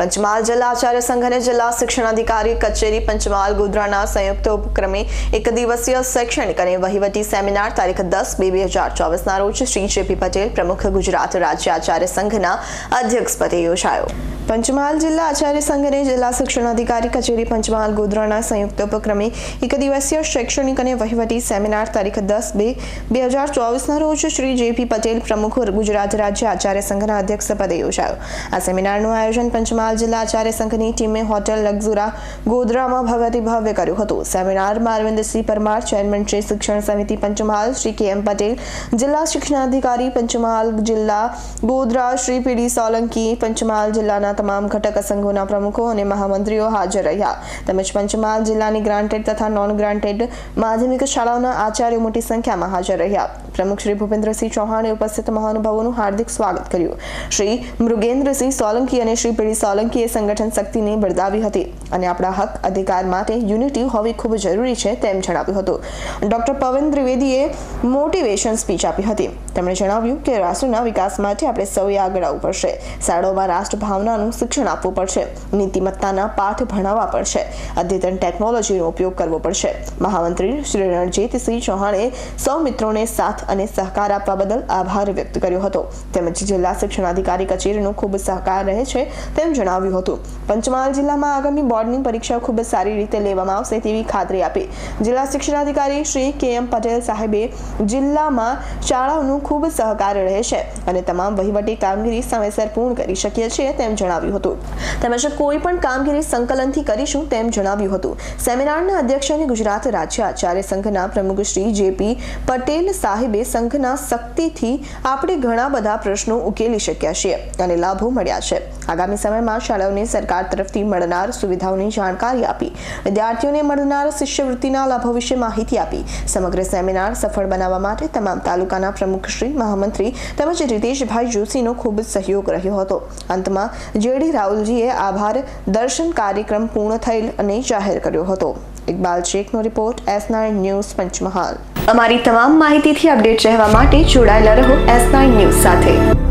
પંચમહાલ જિલ્લા આચાર્ય સંઘ અને જિલ્લા શિક્ષણાધિકારી કચેરી પંચમહાલ ગોધરાના સંયુક્ત ઉપક્રમે એક દિવસીય શૈક્ષણિક અને વહીવટી સેમિનાર તારીખ દસ બે બે હજાર ચોવીસના રોજ શ્રી જેપી પટેલ પ્રમુખ ગુજરાત રાજ્ય આચાર્ય સંઘના અધ્યક્ષપદે યોજાયો. પંચમહાલ જિલ્લા આચાર્ય સંઘ અને જિલ્લા શિક્ષણાધિકારી કચેરી પંચમહાલ ગોધરાના સંયુક્ત ઉપક્રમે એક દિવસીય શૈક્ષણિક અને વહીવટી સેમિનાર તારીખ દસ બે બે હજાર ચોવીસના રોજ શ્રી જેપી પટેલ પ્રમુખ ગુજરાત રાજ્ય આચાર્ય સંઘના અધ્યક્ષપદે યોજાયો. આ સેમિનારનું આયોજન પંચમહાલ જિલ્લા આચાર્ય સંઘની ટીમે હોટેલ લક્ઝુરા ગોધરામાં ભવ્યથી ભવ્ય કર્યું હતું. સેમિનારમાં અરવિંદસિંહ પરમાર, ચેરમેન શ્રી શિક્ષણ સમિતિ પંચમહાલ, શ્રી કે. એમ. પટેલ, જિલ્લા શિક્ષણાધિકારી પંચમહાલ, જિલ્લા ગોધરા, શ્રી પીડી સોલંકી, પંચમહાલ જિલ્લાના તમામ ઘટક સંઘોના પ્રમુખો અને મહામંત્રીઓ હાજર રહ્યા. તેમજ પંચમહાલ જિલ્લાની ગ્રાન્ટેડ તથા નોન ગ્રાન્ટેડ માધ્યમિક શાળાઓના આચાર્યો મોટી સંખ્યામાં હાજર રહ્યા. પ્રમુખ શ્રી ભૂપેન્દ્રસિંહ ચૌહાણે ઉપસ્થિત મહાનુભાવોનું હાર્દિક સ્વાગત કર્યું. શ્રી મૃગેન્દ્રસિંહ સોલંકી અને શ્રી પીડી સોલંકીએ સંગઠન શક્તિને બિરદાવી હતી અને આપણા હક અધિકાર માટે યુનિટી હોવી ખૂબ જરૂરી છે તેમ જણાવ્યું હતું. ડોક્ટર પવન ત્રિવેદીએ મોટિવેશન સ્પીચ આપી હતી. તેમણે જણાવ્યું કે રાષ્ટ્રના વિકાસ માટે આપણે સૌએ આગળ આવવું પડશે. શાળાઓમાં રાષ્ટ્રભાવનાનું શિક્ષણ આપવું પડશે. નીતિમત્તાના પાઠ ભણાવવા પડશે. અદ્યતન ટેકનોલોજીનો ઉપયોગ કરવો પડશે. મહામંત્રી શ્રી રણજીતસિંહ ચૌહાણે સૌ મિત્રોને સાથ અને સહકાર આપવા બદલ આભાર વ્યક્ત કર્યો હતો. તેમજ જિલ્લા શિક્ષણાધિકારી કચેરીનો ખૂબ સહકાર રહે છે તેમ જણાવ્યું હતું. પંચમહાલ જિલ્લામાં આગામી બોર્ડની પરીક્ષા ખૂબ સારી રીતે લેવામાં આવશે તેવી ખાતરી આપી. જિલ્લા શિક્ષણાધિકારી શ્રી કે એમ પટેલ સાહેબે જિલ્લામાં શાળાઓનું ખૂબ સહકાર રહેશે અને તમામ વહીવટી કામગીરી સમયસર પૂર્ણ કરી શકીએ છીએ તેમ જણાવ્યું હતું. તેમજ કોઈ પણ કામગીરી સંકલનથી કરીશું તેમ જણાવ્યું હતું. સેમિનારના અધ્યક્ષ અને ગુજરાત રાજ્ય આચાર્ય સંઘના પ્રમુખ શ્રી જેપી પટેલ સાહેબે સંઘના શક્તિથી આપણે ઘણા બધા પ્રશ્નો ઉકેલી શક્યા છીએ અને લાભો મળ્યા છે. આગામી સમયમાં શાળાઓને સરકાર તરફથી મળનાર સુવિધાઓની જાણકારી આપી, વિદ્યાર્થીઓને મળનાર શિષ્યવૃત્તિના લાભો વિશે માહિતી આપી, સમગ્ર સેમિનાર સફળ બનાવવા માટે તમામ તાલુકાના પ્રમુખશ્રી મહામંત્રી તેમજ રીતેશભાઈ જોશીનો ખૂબ સહયોગ રહ્યો હતો. અંતમાં, જેડી રાહુલજીએ આભાર, દર્શન કાર્યક્રમ પૂર્ણ થયેલ અને જાહેર કર્યો હતો. Iqbal શેખનો report, S nine news Panchmahal. અમારી તમામ માહિતીથી અપડેટ રહેવા માટે જોડાયેલા રહો એસ નાઇન ન્યૂઝ સાથે.